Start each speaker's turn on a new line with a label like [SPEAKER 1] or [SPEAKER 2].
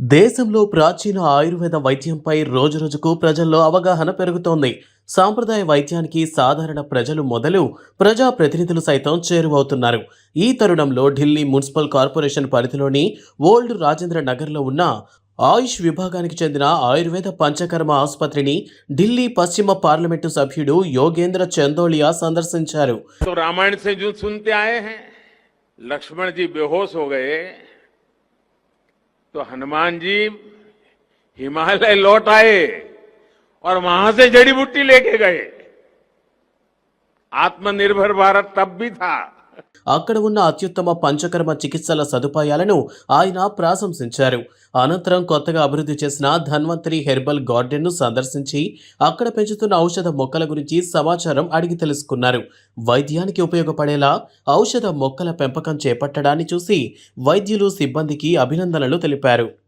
[SPEAKER 1] దేశంలో ప్రాచీన ఆయుర్వేద వైద్యంపై రోజురోజుకు ప్రజల్లో అవగాహన పెరుగుతోంది. సాంప్రదాయ వైద్యానికి సాధారణ ప్రజలు మొదలు ప్రజా ప్రతినిధులు సైతం చేరువవుతున్నారు. ఈ తరుణంలో ఢిల్లీ మున్సిపల్ కార్పొరేషన్ పరిధిలోని ఓల్డ్ రాజేంద్ర నగర్లో ఉన్న ఆయుష్ విభాగానికి చెందిన ఆయుర్వేద పంచకర్మ ఆసుపత్రిని ఢిల్లీ పశ్చిమ పార్లమెంటు సభ్యుడు యోగేంద్ర చందోలియా సందర్శించారు.
[SPEAKER 2] రామాయణ లక్ష్మణ్ జీ బేహోస్ तो हनुमान जी हिमालय लौट आए और वहाँ से जड़ी बूटी लेके गए। आत्मनिर्भर भारत तब भी था।
[SPEAKER 1] అక్కడ ఉన్న అత్యుత్తమ పంచకర్మ చికిత్సల సదుపాయాలను ఆయన ప్రశంసించారు. అనంతరం కొత్తగా అభివృద్ధి చేసిన ధన్వంతరి హెర్బల్ గార్డెన్ను సందర్శించి అక్కడ పెంచుతున్న ఔషధ మొక్కల గురించి సమాచారం అడిగి తెలుసుకున్నారు. వైద్యానికి ఉపయోగపడేలా ఔషధ మొక్కల పెంపకం చేపట్టడాన్ని చూసి వైద్యులు సిబ్బందికి అభినందనలు తెలిపారు.